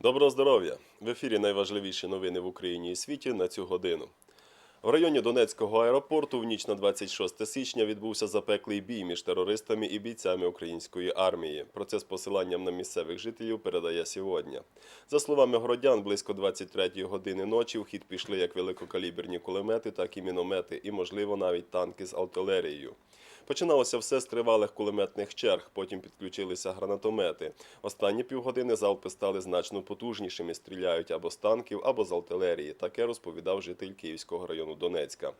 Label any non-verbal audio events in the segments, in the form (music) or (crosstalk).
Доброго здоров'я! В ефірі найважливіші новини в Україні і світі на цю годину. В районі Донецького аеропорту в ніч на 26 січня відбувся запеклий бій між терористами і бійцями української армії. Про це з посиланням на місцевих жителів передає сьогодні. За словами городян, близько 23 години ночі в хід пішли як великокаліберні кулемети, так і міномети, і, можливо, навіть танки з артилерією. Починалося все з тривалих кулеметних черг, потім підключилися гранатомети. Останні півгодини залпи стали значно потужнішими, стріляють або з танків, або з артилерії. Таке розповідав житель Київського району Донецька.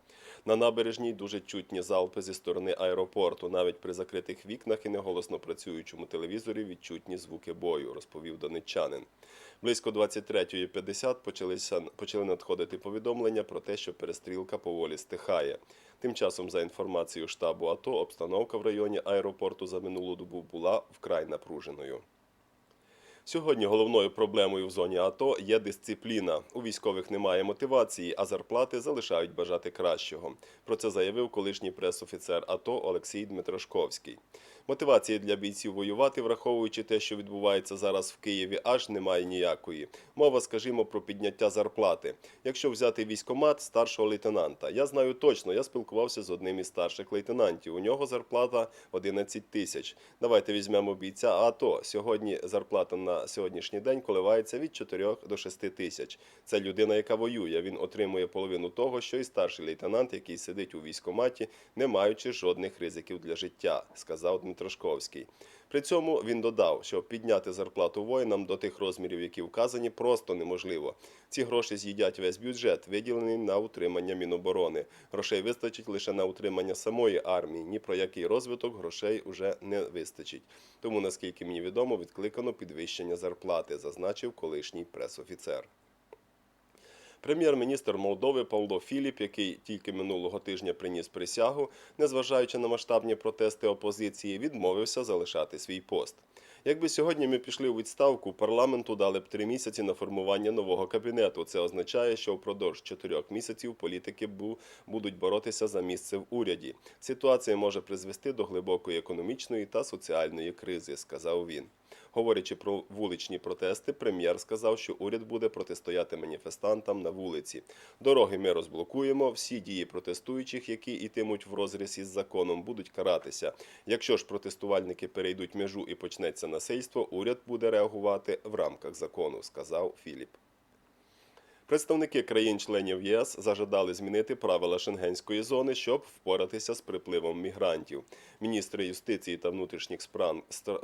На набережній дуже чутні залпи зі сторони аеропорту. Навіть при закритих вікнах і неголосно працюючому телевізорі відчутні звуки бою, розповів донеччанин. Близько 23.50 почалися почали надходити повідомлення про те, що перестрілка поволі стихає. Тим часом, за інформацією штабу АТО, обстановка в районі аеропорту за минулу добу була вкрай напруженою. Сьогодні головною проблемою в зоні АТО є дисципліна. У військових немає мотивації, а зарплати залишають бажати кращого. Про це заявив колишній пресофіцер АТО Олексій Дмитрашковський. Мотивації для бійців воювати, враховуючи те, що відбувається зараз в Києві, аж немає ніякої. Мова, скажімо, про підняття зарплати. Якщо взяти військомат старшого лейтенанта, я знаю точно, я спілкувався з одним із старших лейтенантів. У нього зарплата 11 тисяч. Давайте візьмемо бійця АТО. Сьогодні зарплата на сьогоднішній день коливається від 4 до 6 тисяч. Це людина, яка воює. Він отримує половину того, що і старший лейтенант, який сидить у військоматі, не маючи жодних ризиків для життя, сказав Дмитрошковський. При цьому він додав, що підняти зарплату воїнам до тих розмірів, які вказані, просто неможливо. Ці гроші з'їдять весь бюджет, виділений на утримання Міноборони. Грошей вистачить лише на утримання самої армії. Ні про який розвиток грошей уже не вистачить. Тому, наскільки мені відомо, відкликано підвищення зарплати, зазначив колишній пресофіцер. Прем'єр-міністр Молдови Павло Філіп, який тільки минулого тижня приніс присягу, незважаючи на масштабні протести опозиції, відмовився залишати свій пост. Якби сьогодні ми пішли у відставку, парламенту дали б три місяці на формування нового кабінету. Це означає, що впродовж чотирьох місяців політики будуть боротися за місце в уряді. Ситуація може призвести до глибокої економічної та соціальної кризи, сказав він. Говорячи про вуличні протести, прем'єр сказав, що уряд буде протистояти маніфестантам на вулиці. Дороги ми розблокуємо. Всі дії протестуючих, які йтимуть в розріз із законом, будуть каратися. Якщо ж протестувальники перейдуть межу і почнеться насильство, уряд буде реагувати в рамках закону, сказав Філіп. Представники країн-членів ЄС зажадали змінити правила шенгенської зони, щоб впоратися з припливом мігрантів. Міністри юстиції та внутрішніх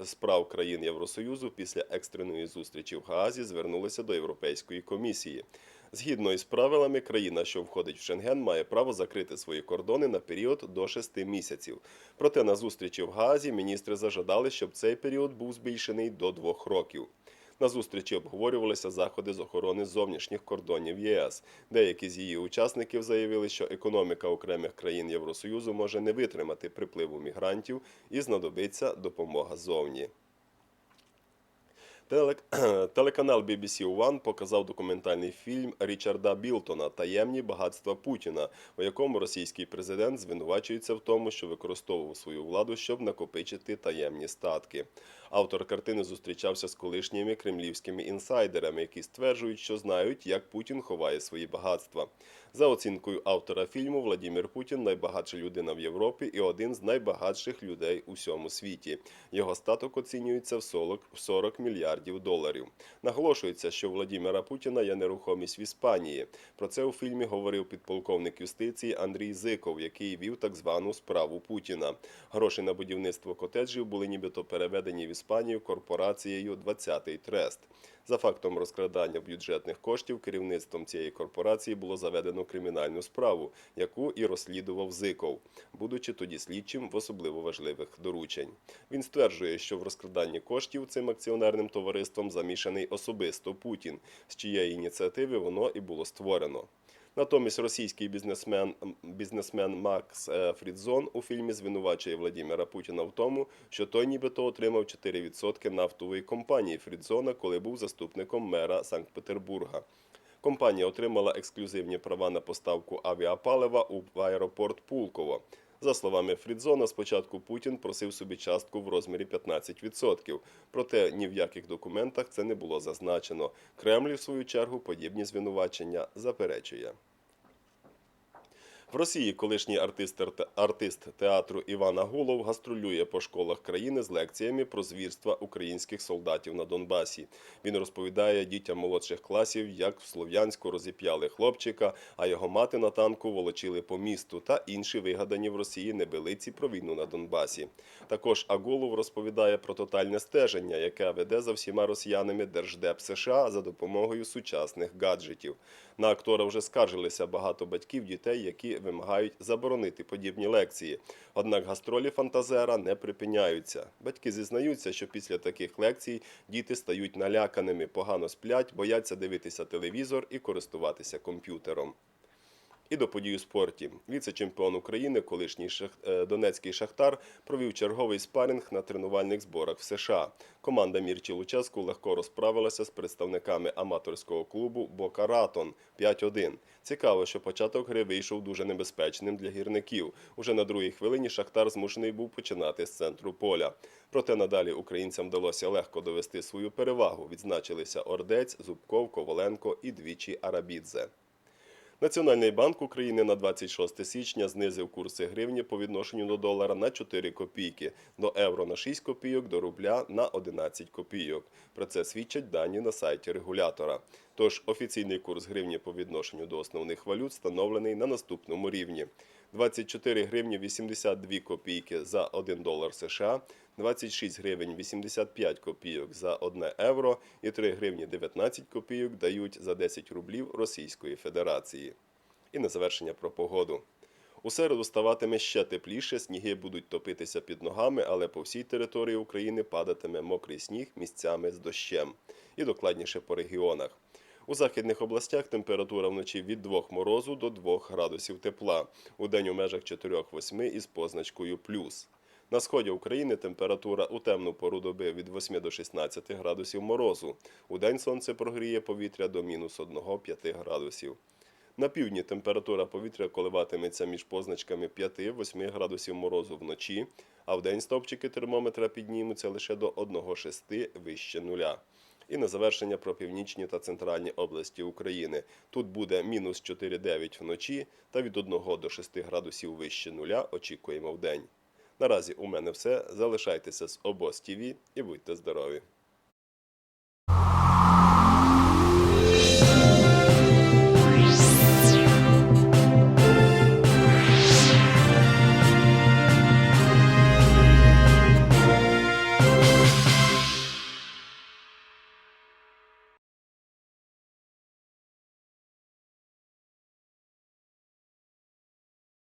справ, країн Євросоюзу після екстреної зустрічі в Гаазі звернулися до Європейської комісії. Згідно із правилами, країна, що входить в Шенген, має право закрити свої кордони на період до 6 місяців. Проте на зустрічі в Гаазі міністри зажадали, щоб цей період був збільшений до двох років. На зустрічі обговорювалися заходи з охорони зовнішніх кордонів ЄС. Деякі з її учасників заявили, що економіка окремих країн Євросоюзу може не витримати припливу мігрантів і знадобиться допомога зовні. Телек- (clears throat) Телеканал BBC One показав документальний фільм Річарда Білтона Таємні багатства Путіна, у якому російський президент звинувачується в тому, що використовував свою владу, щоб накопичити таємні статки. Автор картини зустрічався з колишніми кремлівськими інсайдерами, які стверджують, що знають, як Путін ховає свої багатства. За оцінкою автора фільму, Владимир Путін найбагатша людина в Європі і один з найбагатших людей у всьому світі. Його статок оцінюється в 40, в 40 мільярдів доларів. Наголошується, що у Владимира Путіна є нерухомість в Іспанії. Про це у фільмі говорив підполковник юстиції Андрій Зиков, який вів так звану справу Путіна. Гроші на будівництво котеджів були нібито переведені в Іспанію корпорацією «20-й трест. За фактом розкрадання бюджетних коштів керівництвом цієї корпорації було заведено кримінальну справу, яку і розслідував Зиков, будучи тоді слідчим в особливо важливих доручень. Він стверджує, що в розкраданні коштів цим акціонерним товариством замішаний особисто Путін, з чиєї ініціативи воно і було створено. Натомість російський бізнесмен, бізнесмен Макс е, Фрідзон у фільмі звинувачує Владимира Путіна в тому, що той нібито отримав 4% нафтової компанії Фрідзона, коли був заступником мера Санкт-Петербурга. Компанія отримала ексклюзивні права на поставку авіапалива у аеропорт Пулково. За словами Фрідзона, спочатку Путін просив собі частку в розмірі 15%, проте ні в яких документах це не було зазначено. Кремль, в свою чергу, подібні звинувачення заперечує. В Росії колишній артист, артист театру Іван Агулов гастролює по школах країни з лекціями про звірства українських солдатів на Донбасі. Він розповідає дітям молодших класів, як в Слов'янську розіп'яли хлопчика, а його мати на танку волочили по місту та інші вигадані в Росії небелиці про війну на Донбасі. Також Агулов розповідає про тотальне стеження, яке веде за всіма росіянами Держдеп США за допомогою сучасних гаджетів. На актора вже скаржилися багато батьків дітей, які вимагають заборонити подібні лекції. Однак гастролі фантазера не припиняються. Батьки зізнаються, що після таких лекцій діти стають наляканими, погано сплять, бояться дивитися телевізор і користуватися комп'ютером. І до подій у спорті. Віце-чемпіон України, колишній шах... е, донецький шахтар, провів черговий спаринг на тренувальних зборах в США. Команда Мірчі Луческу легко розправилася з представниками аматорського клубу Бока Ратон 5-1. Цікаво, що початок гри вийшов дуже небезпечним для гірників. Уже на другій хвилині Шахтар змушений був починати з центру поля. Проте надалі українцям вдалося легко довести свою перевагу. Відзначилися Ордець, Зубков, Коваленко і двічі Арабідзе. Національний банк України на 26 січня знизив курси гривні по відношенню до долара на 4 копійки, до євро на 6 копійок, до рубля на 11 копійок. Про це свідчать дані на сайті регулятора. Тож офіційний курс гривні по відношенню до основних валют встановлений на наступному рівні. 24 гривні 82 копійки за 1 долар США, 26 гривень 85 копійок за 1 євро і 3 гривні 19 копійок дають за 10 рублів Російської Федерації. І на завершення про погоду. У середу ставатиме ще тепліше, сніги будуть топитися під ногами, але по всій території України падатиме мокрий сніг місцями з дощем. І докладніше по регіонах. У західних областях температура вночі від 2 морозу до 2 градусів тепла, у день у межах 4-8 із позначкою плюс. На сході України температура у темну пору доби від 8 до 16 градусів морозу. У день сонце прогріє повітря до мінус 1-5 градусів. На півдні температура повітря коливатиметься між позначками 5-8 градусів морозу вночі, а вдень стовпчики термометра піднімуться лише до 1,6 вище нуля. І на завершення про північні та центральні області України. Тут буде мінус 4,9 вночі та від 1 до 6 градусів вище нуля очікуємо вдень. Наразі у мене все. Залишайтеся з обоз ТІВІ і будьте здорові!